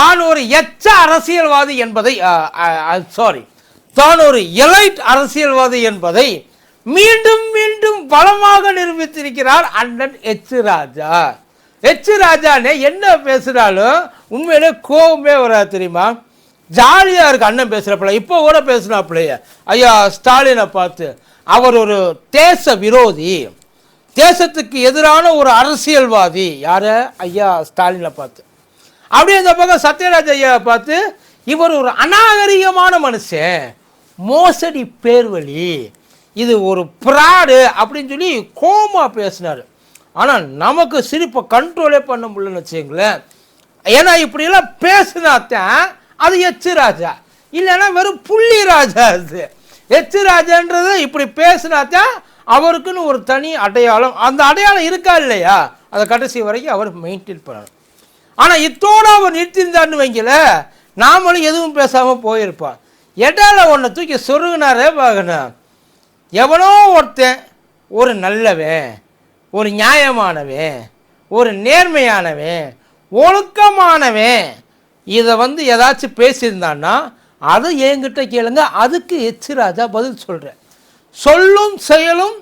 தான் ஒரு எச்ச அரசியல்வாதி என்பதை சாரி தான் ஒரு எலைட் அரசியல்வாதி என்பதை மீண்டும் மீண்டும் பலமாக நிரூபித்திருக்கிறார் அண்ணன் எச் ராஜா. எச் ராஜானே என்ன பேசுகிறாலும் உண்மையிலே கோபமே வராது தெரியுமா? ஜாலியாக இருக்கு அண்ணன் பேசுகிறப்பல இப்போ கூட பேசுனாப்புலையே ஐயா ஸ்டாலினை பார்த்து அவர் ஒரு தேச விரோதி தேசத்துக்கு எதிரான ஒரு அரசியல்வாதி. யார? ஐயா ஸ்டாலினை பார்த்து. அப்படியே இந்த பக்கம் சத்யராஜ் ஐயா பார்த்து இவர் ஒரு அநாகரிகமான மனுஷன். மோசடி பேர்வழி. இது ஒரு ப்ராடு அப்படின்னு சொல்லி கோமா பேசினார். ஆனால் நமக்கு சிரிப்பை கண்ட்ரோலே பண்ண முடியலன்னு வச்சுங்களேன் ஏன்னா இப்படியெல்லாம் பேசினாத்தான் அது எச்சு ராஜா இல்லைன்னா வெறும் புள்ளி ராஜா அது. எச்சு ராஜான்றது இப்படி பேசினாத்தான் அவருக்குன்னு ஒரு தனி அடையாளம். அந்த அடையாளம் இருக்கா இல்லையா? அதை கடைசி வரைக்கும் அவர் மெயின்டைன் பண்ணணும். ஆனால் இத்தோட அவர் நிறுத்திருந்தான்னு வைங்கள நாமளும் எதுவும் பேசாமல் போயிருப்பான் இடையில ஒன்றை தூக்கி சொருகினாரே பார்க்கணும் எவனோ ஒருத்தன் ஒரு நல்லவன் ஒரு நியாயமானவன் ஒரு நேர்மையானவன் ஒழுக்கமானவன் இதை வந்து ஏதாச்சும் பேசியிருந்தான்னா அது என்கிட்ட கேளுங்க அதுக்கு எச்சிராஜா பதில் சொல்கிறேன் சொல்லும் செயலும்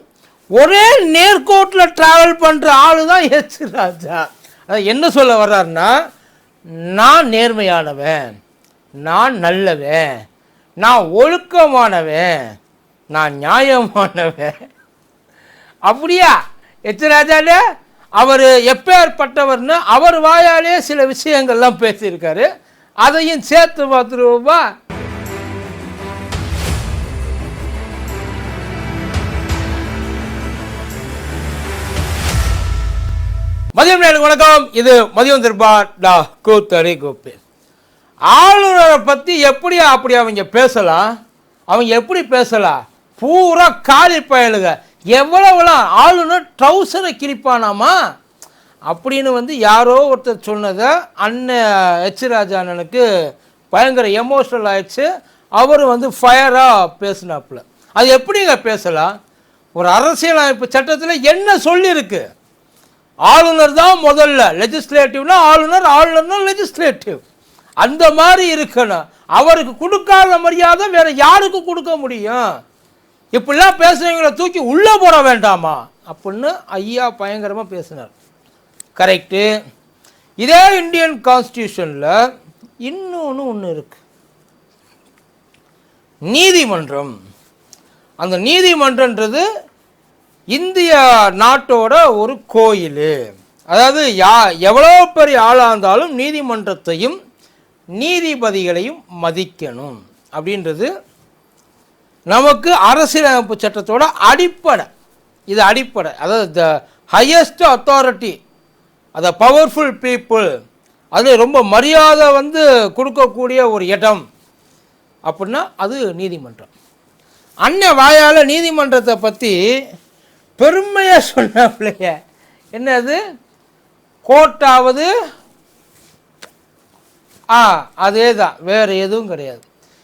ஒரே நேர்கோட்டில் ட்ராவல் பண்ணுற ஆளு தான் எச்சிராஜா என்ன சொல்ல வர்றாருன்னா நான் நேர்மையானவன் நான் நல்லவன் நான் ஒழுக்கமானவன் நான் நியாயமானவன். அப்படியா? எச்சராஜால அவர் எப்பேற்பட்டவர்னு அவர் வாயாலே சில விஷயங்கள்லாம் பேசியிருக்காரு. அதையும் சேர்த்து பார்த்துருவோமா? மதியம் நேரம் வணக்கம். இது மதியம் திருப்பா டா கூத்தரி கோப்பி. ஆளுநரை பற்றி எப்படி அப்படி அவங்க பேசலாம்? அவங்க எப்படி பேசலாம்? பூரா காலி பயலுங்க எவ்வளவுலாம் ஆளுநர் ட்ரௌசரை கிழிப்பானாமா? அப்படின்னு வந்து யாரோ ஒருத்தர் சொன்னதை அண்ணன் எச் ராஜா அண்ணனுக்கு பயங்கர எமோஷனல் ஆயிடுச்சு. அவர் வந்து ஃபயராக பேசினாப்புல. அது எப்படிங்க பேசலாம்? ஒரு அரசியலமைப்பு சட்டத்தில் என்ன சொல்லியிருக்கு? ஆளுநர் தான் முதல்ல. லெஜிஸ்லேட்டிவ்னா ஆளுநர் ஆளுநர்னா லெஜிஸ்லேட்டிவ் அந்த மாதிரி இருக்கணும். அவருக்கு கொடுக்காத மரியாதை வேற யாருக்கு கொடுக்க முடியும்? இப்படிலாம் பேசுறவங்களை தூக்கி உள்ளே போட வேண்டாமா? அப்படின்னு ஐயா பயங்கரமாக பேசினார். கரெக்டு இதே இந்தியன் கான்ஸ்டியூஷனில் இன்னொன்று ஒன்று இருக்கு. நீதிமன்றம். அந்த நீதிமன்றன்றது இந்திய நாட்டோட ஒரு கோயில். அதாவது யா எவ்வளோ பெரிய ஆளாக இருந்தாலும் நீதிமன்றத்தையும் நீதிபதிகளையும் மதிக்கணும். அப்படின்றது நமக்கு அரசியலமைப்பு சட்டத்தோட அடிப்படை. இது அடிப்படை. அதாவது த ஹையஸ்ட் அத்தாரிட்டி அந்த பவர்ஃபுல் பீப்புள் அது ரொம்ப மரியாதை வந்து கொடுக்கக்கூடிய ஒரு இடம் அப்படின்னா அது நீதிமன்றம். அன்னை வாயால் நீதிமன்றத்தை பற்றி பெருமையாக சொன்னாப்பிள்ளைய என்னது? கோட்டாவது ஆ அதே தான் வேறு எதுவும் கிடையாது.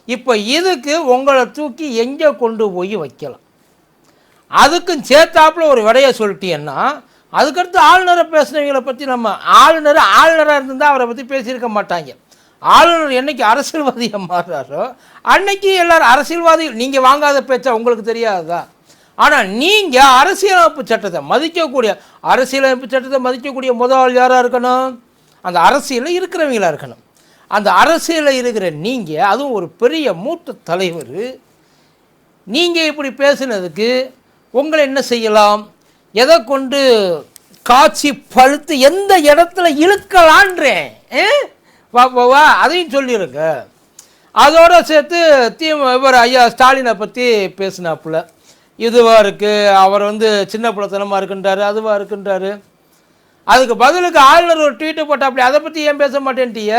இப்போ இதுக்கு உங்களை தூக்கி எங்கே கொண்டு போய் வைக்கலாம்? அதுக்கும் சேர்த்தாப்புல ஒரு விடையை சொல்லிட்டீங்கன்னா அதுக்கடுத்து ஆளுநரை பேசுனவங்களை பற்றி நம்ம ஆளுநர் ஆளுநராக இருந்தால் அவரை பற்றி பேசியிருக்க மாட்டாங்க. ஆளுநர் என்னைக்கு அரசியல்வாதியாக மாறுறாரோ அன்னைக்கு எல்லோரும் அரசியல்வாதிகள் நீங்கள் வாங்காத பேச்சா உங்களுக்கு தெரியாததா ஆனால் நீங்கள் அரசியலமைப்பு சட்டத்தை மதிக்கக்கூடிய அரசியலமைப்பு சட்டத்தை மதிக்கக்கூடிய முதல் யாராக இருக்கணும்? அந்த அரசியலில் இருக்கிறவங்களாக இருக்கணும். அந்த அரசியலில் இருக்கிற நீங்கள் அதுவும் ஒரு பெரிய மூத்த தலைவர் நீங்கள் இப்படி பேசுனதுக்கு உங்களை என்ன செய்யலாம்? எதை கொண்டு காட்சி பழுத்து எந்த இடத்துல இழுக்கலான்றேன் வா வா, வா அதையும் சொல்லியிருக்க அதோடு சேர்த்து தீ இவர் ஐயா ஸ்டாலினை பற்றி பேசினாப்புல. இதுவாக இருக்குது அவர் வந்து சின்ன புலத்தனமாக இருக்குன்றாரு அதுவாக இருக்குன்றாரு. அதுக்கு பதிலுக்கு ஆளுநர் ஒரு ட்வீட்டு போட்டாப்படி அதை பற்றி ஏன் பேச மாட்டேன்ட்டிய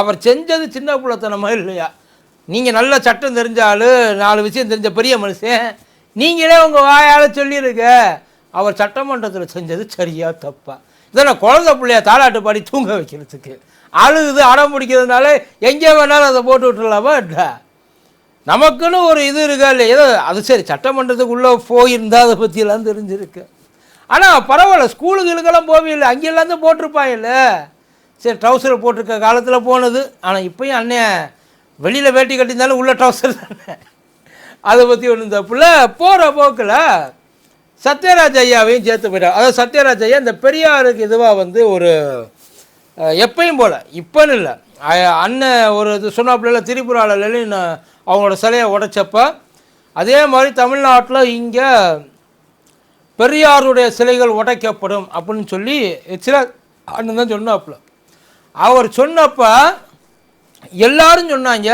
அவர் செஞ்சது சின்ன பிள்ளைத்தனமா இல்லையா? நீங்கள் நல்ல சட்டம் தெரிஞ்ச நாலு விஷயம் தெரிஞ்ச பெரிய மனுஷன். நீங்களே உங்கள் வாயால் சொல்லியிருக்க அவர் சட்டமன்றத்தில் செஞ்சது சரியாக தப்பா. இதெல்லாம் குழந்தை பிள்ளைய தாளாட்டு பாடி தூங்க வைக்கிறதுக்கு. அழுகுது அடம் பிடிக்கிறதுனால எங்கே வேணாலும் அதை போட்டு விட்டுலாமா நமக்குன்னு ஒரு இது இருக்கா இல்லை ஏதோ அது சரி சட்டமன்றத்துக்குள்ளே போயிருந்தால் அதை பற்றியெல்லாம் தெரிஞ்சிருக்கு. ஆனால் பரவாயில்ல ஸ்கூலுகளுக்கெல்லாம் போவில்லை அங்கெல்லாம் தான் போட்டிருப்பாங்கல்ல சரி ட்ரௌசரை போட்டிருக்க காலத்தில் போனது. ஆனால் இப்போயும் அண்ணன் வெளியில் வேட்டி கட்டியிருந்தாலும் உள்ள ட்ரௌசர் தானே. அதை பற்றி ஒன்றும் தப்புல போகிற போக்கில் சத்யராஜ் ஐயாவையும் சேர்த்து போயிட்டார். அதாவது சத்யராஜ் ஐயா இந்த பெரியாருக்கு இதுவாக வந்து ஒரு அஹ், எப்பயும் போல் இப்போன்னு இல்லை அண்ணன் ஒரு இது சொன்னாப்புல திரிபுராவில் அவங்களோட சிலையை உடைச்சப்ப அதே மாதிரி தமிழ்நாட்டில் இங்கே பெரியாருடைய சிலைகள் உடைக்கப்படும் அப்படின்னு சொல்லி சில அண்ணன் தான் சொன்னாப்புல. அவர் சொன்னப்போ எல்லாரும் சொன்னாங்க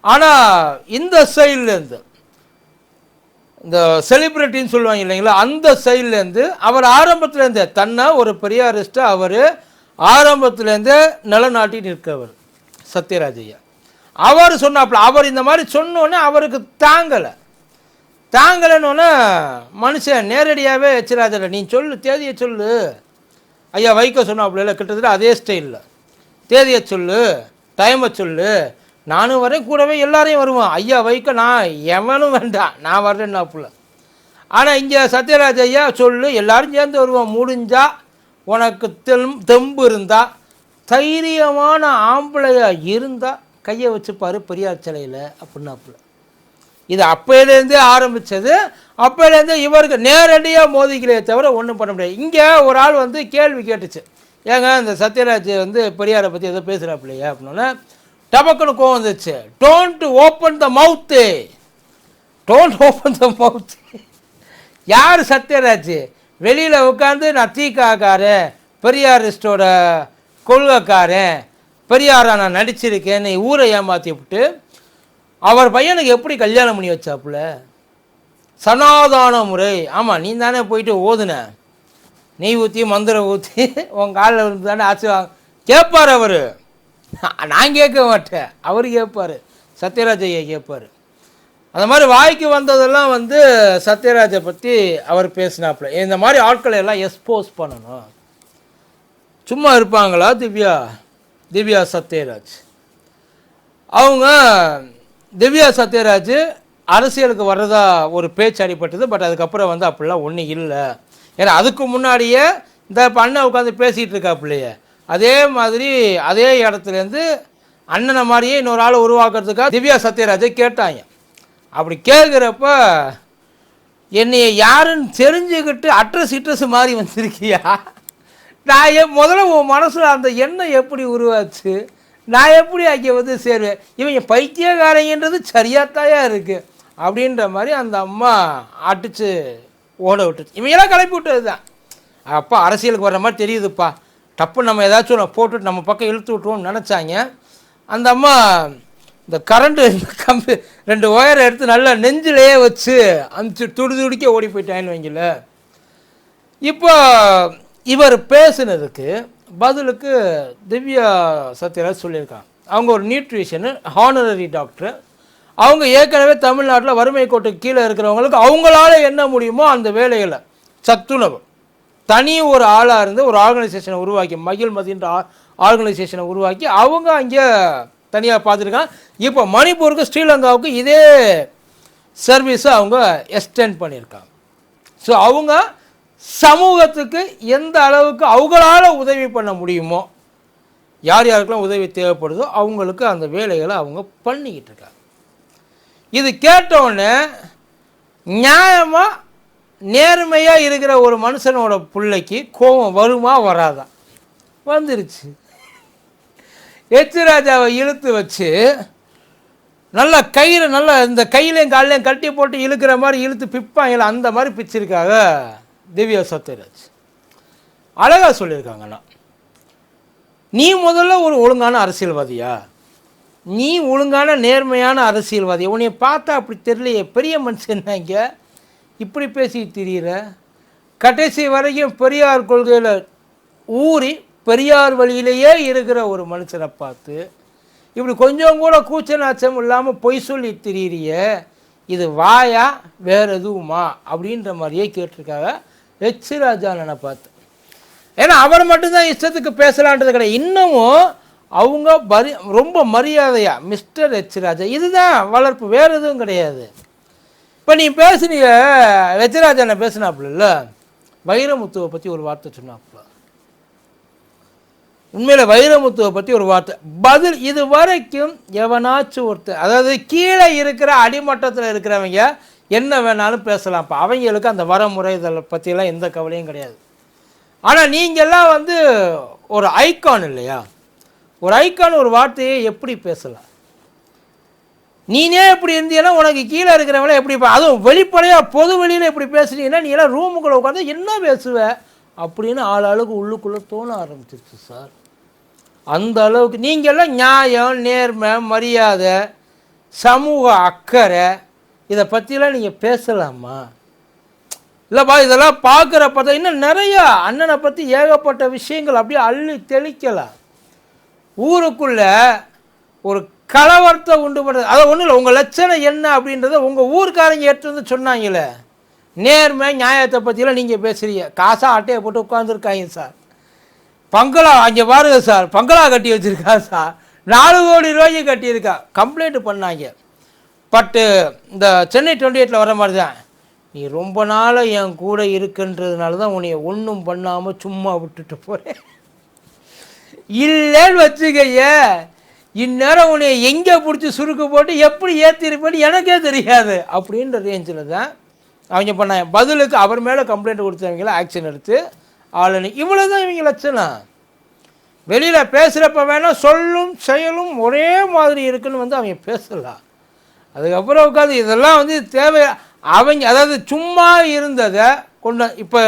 ஆனால் இந்த சைட்லேருந்து இந்த செலிப்ரிட்டின்னு சொல்லுவாங்க இல்லைங்களா அந்த சைட்லேருந்து அவர் ஆரம்பத்துலேருந்து தன்னை ஒரு பெரியாரிஸ்ட்டு அவர் ஆரம்பத்துலேருந்தே நிலநாட்டி நிற்கவர் சத்யராஜையா அவர் சொன்னாப்புல அவர் இந்த மாதிரி சொன்னோன்னே அவருக்கு தாங்கலை. தாங்கலைன்னொன்னே மனுஷன் நேரடியாகவே எச்சராஜரை நீ சொல்லு தேதியை சொல்லு. ஐயா வைக்க சொன்னாப்புல கிட்டத்தட்ட அதே ஸ்டைலில். தேதியை சொல்லு டைமை சொல்லு. நானும் வரேன் கூடவே எல்லாரையும் வருவான். ஐயா வைக்க நான் எவனும் வேண்டாம் நான் வர்றேன்னாப்புல. ஆனால் இங்கே சத்யராஜ் ஐயா சொல்லு எல்லாரும் சேர்ந்து வருவோம். முடிஞ்சால் உனக்கு தெம் தெம்பு இருந்தால் தைரியமான ஆம்பளையாக இருந்தால் கையை வச்சுப்பார் பெரியார் சிலையில் அப்படின்னாப்புல. இது அப்பையிலேருந்தே ஆரம்பித்தது அப்பையிலேருந்தே இவருக்கு நேரடியாக மோதிக்கலையே தவிர ஒன்றும் பண்ண முடியாது. இங்கே ஒரு ஆள் வந்து கேள்வி கேட்டுச்சு. ஏங்க இந்த சத்யராஜ் வந்து பெரியாரை பற்றி ஏதோ பேசுகிறாப்பிலையே அப்படின்னா டபக்குன்னு கோவம் வந்துச்சு. டோன்ட் ஓப்பன் த மவுத்து டோன்ட் ஓப்பன் த மவுத்து யார் சத்யராஜ்? வெளியில் உட்காந்து நான் தீக்காக்காரன் பெரியாரிஸ்டோட கொள்கைக்காரன் பெரியாரா நான் நடிச்சிருக்கேன்னு ஊரை ஏமாற்றி விட்டு அவர் பையனுக்கு எப்படி கல்யாணம் பண்ணி வச்சாப்புல? சனாதான முறை. ஆமாம் நீ தானே போயிட்டு ஓதுன. நெய் ஊற்றி மந்திரம் ஊற்றி உன் காலில் இருந்து தானே ஆச்சு கேட்பார் அவர். நான் கேட்க மாட்டேன். அவர் கேட்பார் சத்யராஜ் ஐயா கேட்பார் அந்த மாதிரி வாய்க்கு வந்ததெல்லாம் வந்து சத்யராஜை பற்றி அவர் பேசினாப்புல. இந்த மாதிரி ஆட்களை எல்லாம் எக்ஸ்போஸ் பண்ணணும். சும்மா இருப்பாங்களா திவ்யா? திவ்யா சத்யராஜ். அவங்க திவ்யா சத்யராஜ் அரசியலுக்கு வர்றதா ஒரு பேச்சு அடிப்பட்டது பட் அதுக்கப்புறம் வந்து அப்படிலாம் ஒன்றும் இல்லை. ஏன்னா அதுக்கு முன்னாடியே இந்த இப்போ அண்ணன் உட்காந்து பேசிகிட்டு இருக்காப்புலையே. அதே மாதிரி அதே இடத்துலேருந்து அண்ணனை மாதிரியே இன்னொரு ஆள் உருவாக்குறதுக்காக திவ்யா சத்யராஜை கேட்டாங்க. அப்படி கேட்குறப்ப என்னைய யாருன்னு தெரிஞ்சுக்கிட்டு அட்ரஸ் இட்ரஸ் மாதிரி வந்திருக்கியா? நான் என் முதல்ல உன் மனசில் அந்த எண்ணம் எப்படி உருவாச்சு? நான் எப்படி அங்கே வந்து சேருவேன்? இவங்க பைத்தியக்காரங்கன்றது சரியாத்தாயா இருக்குது அப்படின்ற மாதிரி அந்த அம்மா அடித்து ஓட விட்டுச்சு. இவங்கெல்லாம் கிளப்பி விட்டது தான் அப்பா அரசியலுக்கு வர்ற மாதிரி தெரியுதுப்பா. டப்பு நம்ம ஏதாச்சும் போட்டுட்டு நம்ம பக்கம் இழுத்து விட்டுருவோம்னு நினச்சாங்க. அந்த அம்மா இந்த கரண்ட்டு கம்பி ரெண்டு ஒயரை எடுத்து நல்லா நெஞ்சிலேயே வச்சு அமுச்சு துடி துடிக்க ஓடி போயிட்டான்னு வைங்கள. இப்போ இவர் பேசுனதுக்கு பதிலுக்கு திவ்யா சத்யராஜ் சொல்லியிருக்காங்க. அவங்க ஒரு நியூட்ரிஷனு ஹானரரி டாக்டர். அவங்க ஏற்கனவே தமிழ்நாட்டில் வறுமை கோட்டுக்கு கீழே இருக்கிறவங்களுக்கு அவங்களால என்ன முடியுமோ அந்த வேலைகளை சத்துணவு. தனி ஒரு ஆளாக இருந்து ஒரு ஆர்கனைசேஷனை உருவாக்கி மகிழ்மதின்ற ஆர்கனைசேஷனை உருவாக்கி அவங்க அங்கே தனியாக பார்த்துருக்காங்க இப்போ மணிப்பூருக்கு ஸ்ரீலங்காவுக்கு இதே சர்வீஸை அவங்க எக்ஸ்டெண்ட் பண்ணியிருக்காங்க. ஸோ அவங்க சமூகத்துக்கு எந்த அளவுக்கு அவங்களால உதவி பண்ண முடியுமோ யார் யாருக்கெல்லாம் உதவி தேவைப்படுதோ அவங்களுக்கு அந்த வேலைகளை அவங்க பண்ணிக்கிட்டு இருக்காங்க. இது கேட்டவுடனே நியாயமாக நேர்மையாக இருக்கிற ஒரு மனுஷனோட பிள்ளைக்கு கோபம் வருமா வராதா? வந்துருச்சு. எச் ராஜாவை இழுத்து வச்சு நல்லா கயிறு நல்லா இந்த கையிலையும் காலையும் கட்டி போட்டு இழுக்கிற மாதிரி இழுத்து பிப்பாங்கல்ல அந்த மாதிரி பிச்சிருக்காங்க திவ்யா சத்யராஜ். அழகாக சொல்லியிருக்காங்கண்ணா நீ முதல்ல ஒரு ஒழுங்கான அரசியல்வாதியா? நீ ஒழுங்கான நேர்மையான அரசியல்வாதி உன்னைய பார்த்தா அப்படி தெரியலையே பெரிய மனுஷன் இங்கே? இப்படி பேசி திரியிற? கடைசி வரைக்கும் பெரியார் கொள்கையில் ஊறி பெரியார் வழியிலேயே இருக்கிற ஒரு மனுஷனை பார்த்து இப்படி கொஞ்சம் கூட கூச்ச நாச்சம் இல்லாமல் பொய் சொல்லி திரியிறிய இது வாயா வேற எதுவுமா? அப்படின்ற மாதிரியே கேட்டிருக்காங்க எச் ராஜானனை பார்த்து. ஏன்னா அவர் மட்டும்தான் இஷ்டத்துக்கு பேசலான்றது கிடையாது. இன்னமும் அவங்க பரி ரொம்ப மரியாதையா மிஸ்டர் எச் ராஜா இதுதான் வளர்ப்பு வேற எதுவும் கிடையாது. இப்போ நீ பேசுனீங்க ராஜானை பேசினாப்புல வைரமுத்துவை பற்றி ஒரு வார்த்தை சொன்னாப்புல. உண்மையில் வைரமுத்துவை பற்றி ஒரு வார்த்தை. பதில் இது வரைக்கும் எவனாச்சும் ஒருத்தர் அதாவது கீழே இருக்கிற அடிமட்டத்தில் இருக்கிறவங்க என்ன வேணாலும் பேசலாம். இப்போ அவங்களுக்கு அந்த வரமுறை இதில் பற்றியெல்லாம் எந்த கவலையும் கிடையாது. ஆனால் நீங்கள்லாம் வந்து ஒரு ஐக்கான் இல்லையா? ஒரு ஐக்கான் ஒரு வார்த்தையை எப்படி பேசலாம்? நீனே இப்படி இருந்தீங்கன்னா உனக்கு கீழே இருக்கிறவங்கள எப்படி அதுவும் வெளிப்படையாக பொது வெளியில் இப்படி பேசுனீங்கன்னா நீ எல்லாம் ரூமுக்குள்ளே உட்காந்து என்ன பேசுவ? அப்படின்னு ஆள் உள்ளுக்குள்ளே தோண ஆரம்பிச்சிருச்சு சார். அந்த அளவுக்கு நீங்கள்லாம் நியாயம் நேர்மை மரியாதை சமூக அக்கறை இதை பற்றிலாம் நீங்கள் பேசலாமா? இல்லைப்பா இதெல்லாம் பார்க்குறப்ப தான் இன்னும் நிறையா அண்ணனை பற்றி ஏகப்பட்ட விஷயங்கள் அப்படியே அள்ளி தெளிக்கலாம். ஊருக்குள்ளே ஒரு கலவரத்தை உண்டு பண்ணுறது அதை ஒன்றும் இல்லை உங்கள் லட்சணம் என்ன அப்படின்றத உங்கள் ஊருக்காரங்க எடுத்து வந்து சொன்னாங்களே. நேர்மை நியாயத்தை பற்றிலாம் நீங்கள் பேசுகிறீங்க காசாக அட்டையை போட்டு உட்காந்துருக்காங்க சார். பங்களா அங்கே பாருங்க சார் பங்களா கட்டி வச்சுருக்கா சார். நாலு கோடி ரூபாய்க்கு கட்டியிருக்கா. கம்ப்ளைண்ட் பண்ணாங்க. பட்டு இந்த சென்னை டுவெண்ட்டி எயிட்டில் வர மாதிரி தான். நீ ரொம்ப நாளாக என் கூட இருக்குன்றதுனால தான் உன்னைய ஒன்றும் பண்ணாமல் சும்மா விட்டுட்டு போகிறேன் இல்லைன்னு வச்சுக்கைய இந்நேரம் உன்னை எங்கே பிடிச்சி சுருக்கு போட்டு எப்படி ஏற்றிருப்பேன்னு எனக்கே தெரியாது. அப்படின்ற ரேஞ்சில் தான் அவங்க பண்ணாங்க. பதிலுக்கு அவர் மேலே கம்ப்ளைண்ட் கொடுத்தவங்கள ஆக்ஷன் எடுத்து ஆளுநை இவ்வளோ தான் இவங்க லட்சணம் வெளியில் பேசுகிறப்ப வேணால் சொல்லும் செயலும் ஒரே மாதிரி இருக்குன்னு வந்து அவங்க பேசலாம். அதுக்கப்புறம் உட்காந்து இதெல்லாம் வந்து தேவை. அவங்க அதாவது சும்மா இருந்ததை கொண்டு இப்போ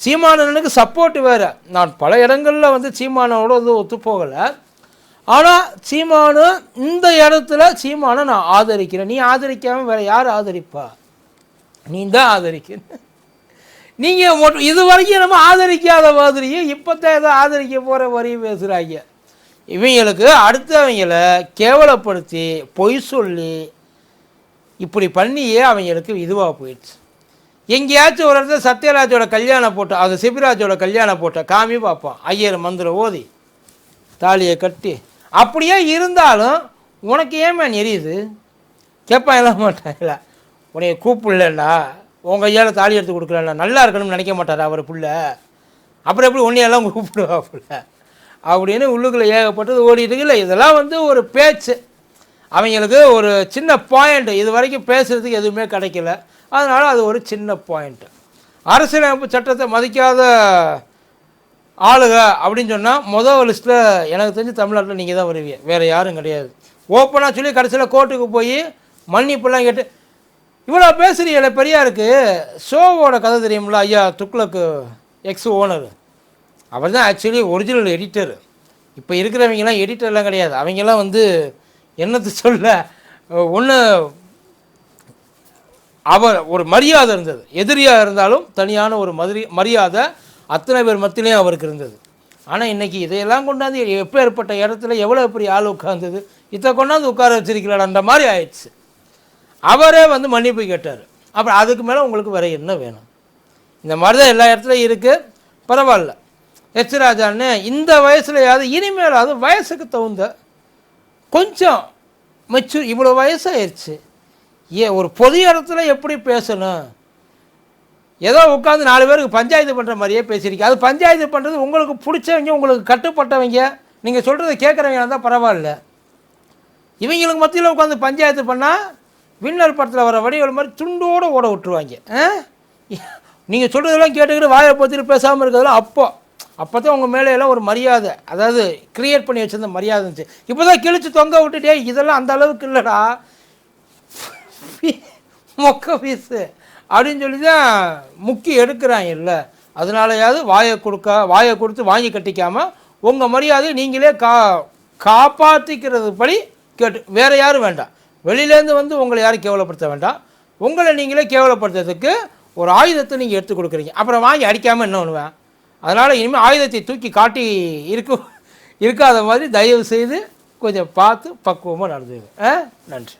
சீமானனுக்கு சப்போர்ட் வேறு. நான் பல இடங்களில் வந்து சீமானோட வந்து ஒத்துப்போகலை. ஆனால் சீமானு இந்த இடத்துல சீமானை நான் ஆதரிக்கிறேன். நீ ஆதரிக்காமல் வேறு யார் ஆதரிப்பா? நீ தான் ஆதரிக்கிறேன் நீங்கள் இது வரைக்கும் நம்ம ஆதரிக்காத மாதிரியும் இப்போ தான் ஏதோ ஆதரிக்க போகிற வரையும் பேசுகிறாங்க இவங்களுக்கு அடுத்தவங்களை கேவலப்படுத்தி பொய் சொல்லி இப்படி பண்ணியே அவங்களுக்கு இதுவாக போயிடுச்சு. எங்கேயாச்சும் ஒரு இடத்துல சத்யராஜோட கல்யாணம் போட்டோம் அது சிபிராஜோட கல்யாணம் போட்டோம் காமி பார்ப்போம் ஐயர் மந்திரம் ஓதி தாலியை கட்டி. அப்படியே இருந்தாலும் உனக்கு ஏமா நெரியுது? கேட்பான் எல்லாம் மாட்டாங்களா உன்னைய கூப்பிடலடா. உங்கள் கையால் தாலி எடுத்து கொடுக்கலண்ணா நல்லா இருக்கணும்னு நினைக்க மாட்டார் அவர் புள்ள? அப்புறம் எப்படி ஒன்றையெல்லாம் கூப்பிடுவா புள்ள? அப்படின்னு உள்ளுக்குள்ளே ஏகப்பட்டது ஓடிட்டு இல்லை இதெல்லாம் வந்து ஒரு பேச்சு. அவங்களுக்கு ஒரு சின்ன பாயிண்ட் இது வரைக்கும் பேசுகிறதுக்கு எதுவுமே கிடைக்கல. அதனால் அது ஒரு சின்ன பாயிண்ட்டு அரசியலமைப்பு சட்டத்தை மதிக்காத ஆளுக அப்படின்னு சொன்னால் மொதல் லிஸ்ட்டில் எனக்கு தெரிஞ்சு தமிழ்நாட்டில் நீங்கள் தான் வருவீங்க. வேறு யாரும் கிடையாது. ஓப்பனாக சொல்லி கடைசியில் கோர்ட்டுக்கு போய் மன்னிப்புலாம் கேட்டு இவ்வளோ பேசுகிறீங்களே பெரியாருக்கு. ஷோவோட கதை தெரியும்ல ஐயா துக்ளக்கு எக்ஸ் ஓனர் அவர் தான் ஆக்சுவலி ஒரிஜினல் எடிட்டர் இப்போ இருக்கிறவங்கலாம் எடிட்டர்லாம் கிடையாது. அவங்கெல்லாம் வந்து என்னத்து சொல்ல ஒன்று அவர் ஒரு மரியாதை இருந்தது. எதிரியாக இருந்தாலும் தனியான ஒரு மதுரி மரியாதை அத்தனை பேர் மத்தியிலையும் அவருக்கு இருந்தது. ஆனால் இன்றைக்கி இதையெல்லாம் கொண்டாந்து எப்போ ஏற்பட்ட இடத்துல எவ்வளோ பெரிய ஆள் உட்காந்துது இதை கொண்டாந்து உட்கார வச்சிருக்கலான்ற மாதிரி ஆயிடுச்சு. அவரே வந்து மன்னிப்பு கேட்டார். அப்புறம் அதுக்கு மேலே உங்களுக்கு வேறு என்ன வேணும்? இந்த மாதிரி தான் எல்லா இடத்துலையும் இருக்குது பரவாயில்ல. எச் ராஜான்னு இந்த வயசுலையாவது இனிமேலாவது வயசுக்கு தகுந்த கொஞ்சம் மெச்சூர் இவ்வளோ வயசாகிடுச்சு ஏ ஒரு பொது இடத்துல எப்படி பேசணும்? ஏதோ உட்காந்து நாலு பேருக்கு பஞ்சாயத்து பண்ணுற மாதிரியே பேசியிருக்கீங்க அது பஞ்சாயத்து பண்ணுறது உங்களுக்கு பிடிச்சவங்க உங்களுக்கு கட்டுப்பட்டவங்க. நீங்கள் சொல்கிறத கேட்குறவங்க இருந்தால் பரவாயில்ல. இவங்களுக்கு மத்தியில் உட்காந்து பஞ்சாயத்து பண்ணால் வின்னர் படத்தில் வர வடிவல் மாதிரி துண்டோடு ஓட விட்டுருவாங்க. நீங்கள் சொல்கிறதெல்லாம் கேட்டுக்கிட்டு வாயை பற்றிட்டு பேசாமல் இருக்கிறதெல்லாம் அப்போ அப்போ தான் உங்கள் மேலே எல்லாம் ஒரு மரியாதை அதாவது கிரியேட் பண்ணி வச்சிருந்த மரியாதை இருந்துச்சு. இப்போ தான் கிழிச்சு தொங்க விட்டுட்டே இதெல்லாம் அந்த அளவுக்கு இல்லைடா. மொக்க பீஸு அப்படின்னு சொல்லி தான் முக்கி எடுக்கிறாங்க இல்லை. அதனாலயாவது வாயை கொடுக்க வாயை கொடுத்து வாங்கி கட்டிக்காமல் உங்கள் மரியாதையை நீங்களே கா காப்பாற்றிக்கிறது படி கேட்டு வேறு யாரும் வேண்டாம். வெளியிலேருந்து வந்து உங்களை யாரும் கேவலப்படுத்த வேண்டாம். உங்களை நீங்களே கேவலப்படுத்துறதுக்கு ஒரு ஆயுதத்தை நீங்கள் எடுத்து கொடுக்குறீங்க. அப்புறம் வாங்கி அடிக்காமல் என்ன பண்ணுவேன்? அதனால் இனிமேல் ஆயுதத்தை தூக்கி காட்டி இருக்கும் இருக்காத மாதிரி தயவு செய்து கொஞ்சம் பார்த்து பக்குவமாக நடந்துங்க ஆ? நன்றி.